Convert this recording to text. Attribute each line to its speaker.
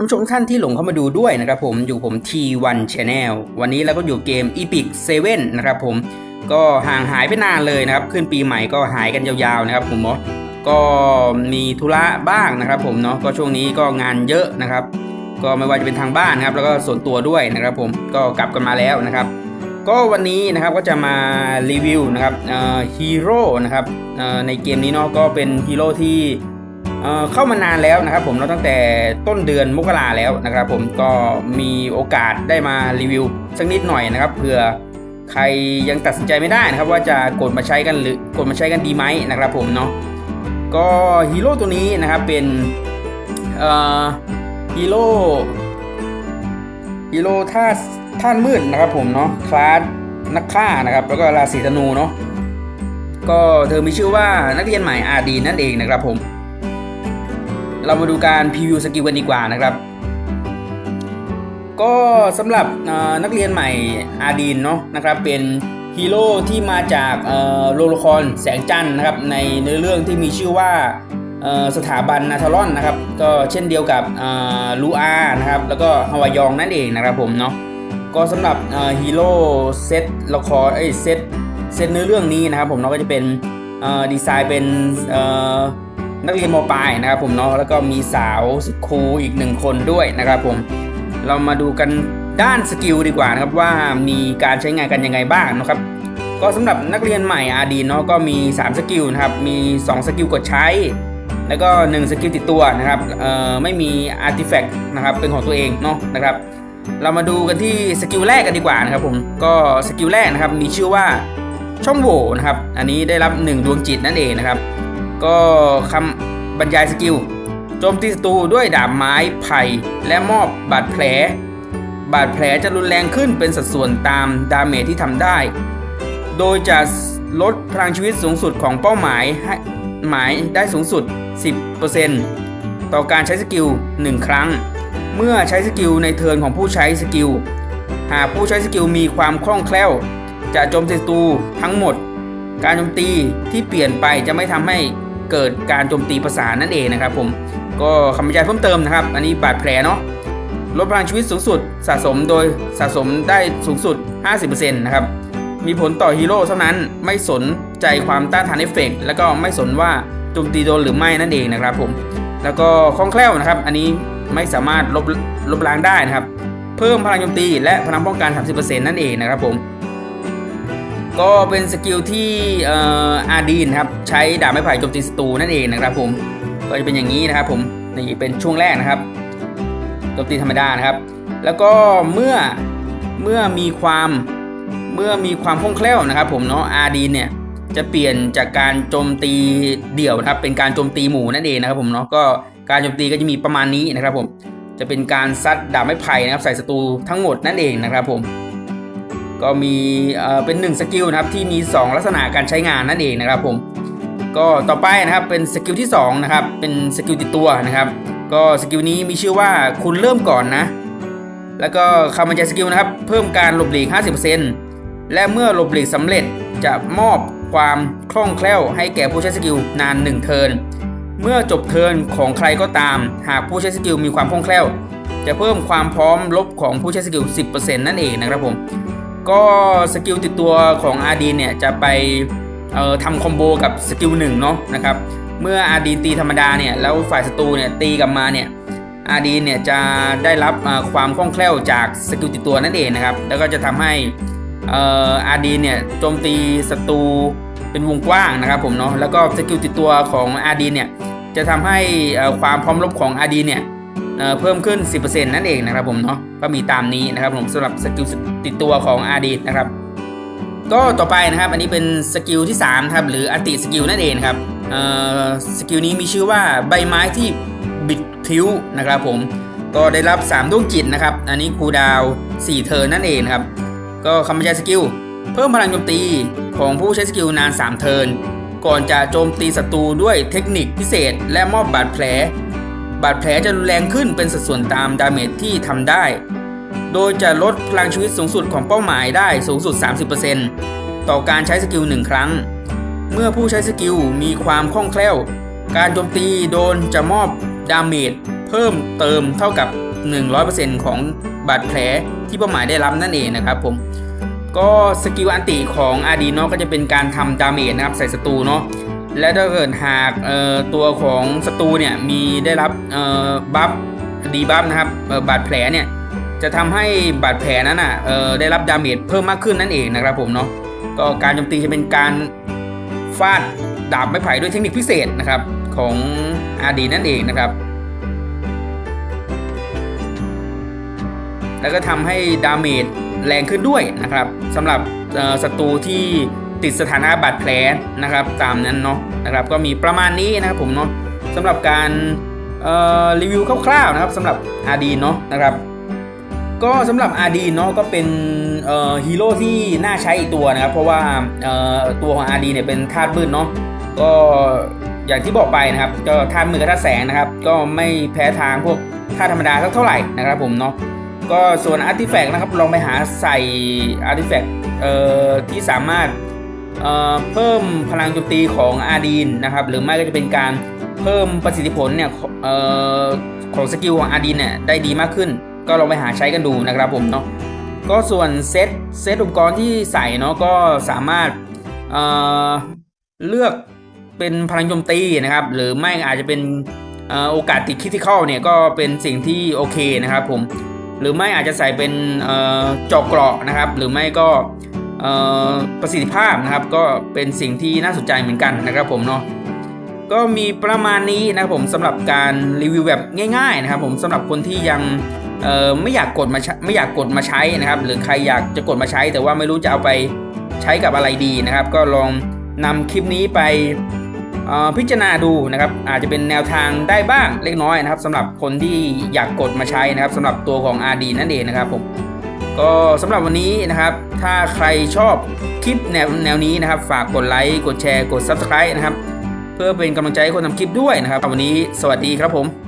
Speaker 1: ผู้ชมท่านที่หลงเข้ามาดูด้วยนะครับผมอยู่ผม T1 Channel วันนี้เราก็อยู่เกม Epic 7 นะครับผมก็ห่างหายไปนานเลยนะครับ ขึ้นปีใหม่ก็หายกันยาวๆนะครับผมเนาะก็มีธุระบ้างนะครับผมเนาะก็ช่วงนี้ก็งานเยอะนะครับ ก็ไม่ว่าจะเป็นทางบ้านนะครับ แล้วก็ส่วนตัวด้วยนะครับผมก็กลับกันมาแล้วนะครับ ก็วันนี้นะครับก็จะมารีวิวนะครับฮีโร่นะครับเอ่อในเกมนี้เนาะก็เป็นฮีโร่ที่ เข้ามานานแล้วนะครับผมเนาตั้งแต่ต้นเดือนมกราแล้วนะครับผมก็มีโอกาสได้มารีวิวสักนิดหน่อยนะครับเผื่อใครยังตัดสินใจไม่ได้นะครับว่าจะกดมาใช้กันหรือกดมาใช้กันดีไหมนะครับผมเนาะก็ฮีโร่ตัวนี้นะครับเป็นฮีโร่ฮีโร่ท่าท่านมืดนะครับผมเนาะคลาสนักฆ่านะครับแล้วก็ราศีธนูเนาะก็เธอมีชื่อว่านักเรียนใหม่อาดีนั่นเองนะครับผม เรามาดูการพรีวิวสกิลกันดีกว่านะครับ ก็สำหรับนักเรียนใหม่อาดีนเนาะนะครับเป็นฮีโร่ที่มาจากเอ่อโละครแสงจันทร์นะครับในเนื้อเรื่องที่มีชื่อว่าสถาบันนาทารอนนะครับก็เช่นเดียวกับลูอานะครับแล้วก็ฮาวายองนั่นเองนะครับผมเนาะก็สำหรับฮีโร่เซตละครเอ้ยเซตเซตเนื้อเรื่องนี้นะครับผมเนาะก็จะเป็นดีไซน์เป็น นักเรียนมปลายนะครับผมเนาะแล้วก็มีสาวสุดคูอีกหนึ่งคนด้วยนะครับผมเรามาดูกันด้านสกิลดีกว่านะครับว่ามีการใช้งานกันยังไงบ้างนะครับก็สำหรับนักเรียนใหม่อาดีเนาะก็มี 3 สกิลนะครับมี 2 สกิลกดใช้ แล้วก็ 1 สกิลติดตัวนะครับเอ่อไม่มีอาร์ติแฟกต์นะครับเป็นของตัวเองเนาะนะครับเรามาดูกันที่สกิลแรกกันดีกว่านะครับผมก็สกิลแรกนะครับมีชื่อว่าช่องโหว่นะครับอันนี้ได้รับ 1 ดวงจิตนั่นเองนะครับ ก็คำบรรยายสกิล โจมตีศัตรูด้วยดาบไม้ไผ่และมอบบาดแผล บาดแผลจะรุนแรงขึ้นเป็นสัดส่วนตามดาเมจที่ทำได้ โดยจะลดพลังชีวิตสูงสุดของเป้าหมายให้หมายได้สูงสุด 10%ต่อการใช้สกิล 1 ครั้ง เมื่อใช้สกิลในเทิร์นของผู้ใช้สกิล หากผู้ใช้สกิลมีความคล่องแคล่ว จะโจมตีศัตรูทั้งหมด การโจมตีที่เปลี่ยนไปจะไม่ทำให้ เกิดการโจมตีประสานนั่นเองนะครับผมก็คำบรรยายเพิ่มเติมนะครับ อันนี้บาดแผลเนาะลดพลังชีวิตสูงสุดสะสมโดยสะสมได้สูงสุด 50%นะครับมีผลต่อฮีโร่เท่านั้นไม่สนใจความต้านทานเอฟเฟกต์แล้วก็ไม่สนว่าโจมตีโดนหรือไม่นั่นเองนะครับผมแล้วก็คล่องแคล่วนะครับ อันนี้ไม่สามารถลบลบล้างได้นะครับ เพิ่มพลังโจมตีและพลังป้องกัน 30%นั่นเองนะครับผม ก็เป็นสกิลที่อออาดีนครับใช้ดาบไม้ไผ่โจมตีศัตรูนั่นเองนะครับผมก็จะเป็นอย่างนี้นะครับผมนี่เป็นช่วงแรกนะครับโจมตีธรรมดานะครับ แล้วก็เมื่อเมื่อมีความเมื่อมีความคล่องแคล่วนะครับ ผมเนาะอาดีนเนี่ยจะเปลี่ยนจากการโจมตีเดี่ยวนะครับ เป็นการโจมตีหมู่นั่นเองนะครับผมเนาะก็การโจมตีก็จะมีประมาณนี้นะครับผมจะเป็นการซัดดาบไม้ไผ่นะครับใส่ศัตรูทั้งหมดนั่นเองนะครับผม ก็มีเป็น1สกิลนะครับที่มี 2 ลักษณะการใช้งานนั่นเองนะครับผมก็ต่อไปนะครับเป็นสกิลที่2นะครับเป็นสกิลติดตัวนะครับก็สกิลนี้มีชื่อว่าคุณเริ่มก่อนนะ แล้วก็คำบรรยายสกิลนะครับเพิ่มการหลบหลีก 50%และเมื่อหลบหลีกสำเร็จจะมอบความคล่องแคล่วให้แก่ผู้ใช้สกิลนาน 1 เทิร์นเมื่อจบเทิร์นของใครก็ตาม หากผู้ใช้สกิลมีความคล่องแคล่ว จะเพิ่มความพร้อมลบของผู้ใช้สกิล 10%นั่นเองนะครับผม ก็สกิลติดตัวของอาดีเนี่ยจะไปเอ่อทำคอมโบกับสกิลหนึ่งเนาะนะครับเมื่ออาดีตีธรรมดาเนี่ยแล้วฝ่ายศัตรูเนี่ยตีกลับมาเนี่ยอาดีเนี่ยจะได้รับความคล่องแคล่วจากสกิลติดตัวนั่นเองนะครับแล้วก็จะทำให้เอ่ออาดีเนี่ยโจมตีศัตรูเป็นวงกว้างนะครับผมเนาะแล้วก็สกิลติดตัวของอาดีเนี่ยจะทำให้ความพร้อมรบของอาดีเนี่ย เเพิ่มขึ้น 10%นั่นเองนะครับผมเนาะก็มีตามนี้นะครับผมสำหรับสกิลติดตัวของอาดีนะครับ ก็ต่อไปนะครับอันนี้เป็นสกิลที่3ครับหรืออัติสกิลนั่นเองครับสกิลนี้มีชื่อว่าใบไม้ที่บิดพิ้วนะครับผมก็ได้รับ 3ดวงจิตนะครับ อันนี้คูดาว4เทิร์นนั่นเองครับ ก็คำบรรยายสกิล เพิ่มพลังโจมตีของผู้ใช้สกิลนาน 3 เทิร์น ก่อนจะโจมตีศัตรูด้วยเทคนิคพิเศษ และมอบบาดแผล บาดแผลจะรุนแรงขึ้นเป็นสัดส่วนตามดาเมจที่ทำได้ โดยจะลดพลังชีวิตสูงสุดของเป้าหมายได้สูงสุด 30%ต่อการใช้สกิล 1 ครั้ง เมื่อผู้ใช้สกิลมีความคล่องแคล่ว การโจมตีโดนจะมอบดาเมจเพิ่มเติมเท่ากับ 100%ของบาดแผลที่เป้าหมายได้รับนั่นเองนะครับผมก็สกิลอันติของอาดีเนาะก็จะเป็นการทำดาเมจนะครับใส่ศัตรูเนาะ และถ้าเกิดหากตัวของศัตรูเนี่ยมีได้รับบัฟดีบัฟนะครับบาดแผลเนี่ยจะทำให้บาดแผลนั้นอะได้รับดาเมจเพิ่มมากขึ้นนั่นเองนะครับผมเนาะก็การโจมตีจะเป็นการฟาดดาบไม้ไผ่ด้วยเทคนิคพิเศษนะครับของอาดีนั่นเองนะครับ แล้วก็ทำให้ดาเมจแรงขึ้นด้วยนะครับสำหรับศัตรูที่ ติดสถานะบาดแผลนะครับตามนั้นเนาะนะครับก็มีประมาณนี้นะครับผมเนาะสำหรับการรีวิวคร่าวๆนะครับสำหรับอาดีเนาะนะครับก็สำหรับอาดีเนาะก็เป็นฮีโร่ที่น่าใช้อีกตัวนะครับ เพราะว่าตัวของอาดีเนี่ยเป็นธาตุมืดเนาะก็อย่างที่บอกไปนะครับ ก็ธาตุมืดกับธาตุแสงนะครับ ก็ไม่แพ้ทางพวกธาตุธรรมดาสักเท่าไหร่นะครับผมเนาะก็ส่วนอาร์ติแฟกต์นะครับลองไปหาใส่อาร์ติแฟกต์ที่สามารถ เเพิ่มพลังโจมตีของอาดีนนะครับหรือไม่ก็จะเป็นการเพิ่มประสิทธิผลเนี่ยออของสกิลของอาดีนเนี่ยได้ดีมากขึ้น ก็ลองไปหาใช้กันดูนะครับผมเนาะก็ส่วนเซตเซตอุปกรณ์ที่ใส่เนาะก็สามารถเเลือกเป็นพลังโจมตีนะครับ หรือไม่อาจจะเป็นอโอกาสติดคิทิคอลเนี่ยก็เป็นสิ่งที่โอเคนะครับผมหรือไม่อาจจะใส่เป็นเจอกเกราะนะครับ หรือไม่ก็ ประสิทธิภาพนะครับก็เป็นสิ่งที่น่าสนใจเหมือนกันนะครับผมเนาะก็มีประมาณนี้นะครับผมสำหรับการรีวิวแบบง่าย ๆ นะครับ ผมสำหรับคนที่ยังไม่อยากกดมาไม่อยากกดมาใช้นะครับ หรือใครอยากจะกดมาใช้ แต่ว่าไม่รู้จะเอาไปใช้กับอะไรดีนะครับ ก็ลองนำคลิปนี้ไปพิจารณาดูนะครับ อาจจะเป็นแนวทางได้บ้างเล็กน้อยนะครับสำหรับคนที่อยากกดมาใช้นะครับสำหรับตัวของ RD นั่นเองนะครับผม ก็สำหรับวันนี้นะครับ ถ้าใครชอบคลิปแนวแนวนี้นะครับ ฝากกดไลค์ กดแชร์ กด Subscribe นะครับ เพื่อเป็นกำลังใจให้คนทำคลิปด้วยนะครับ วันนี้สวัสดีครับผม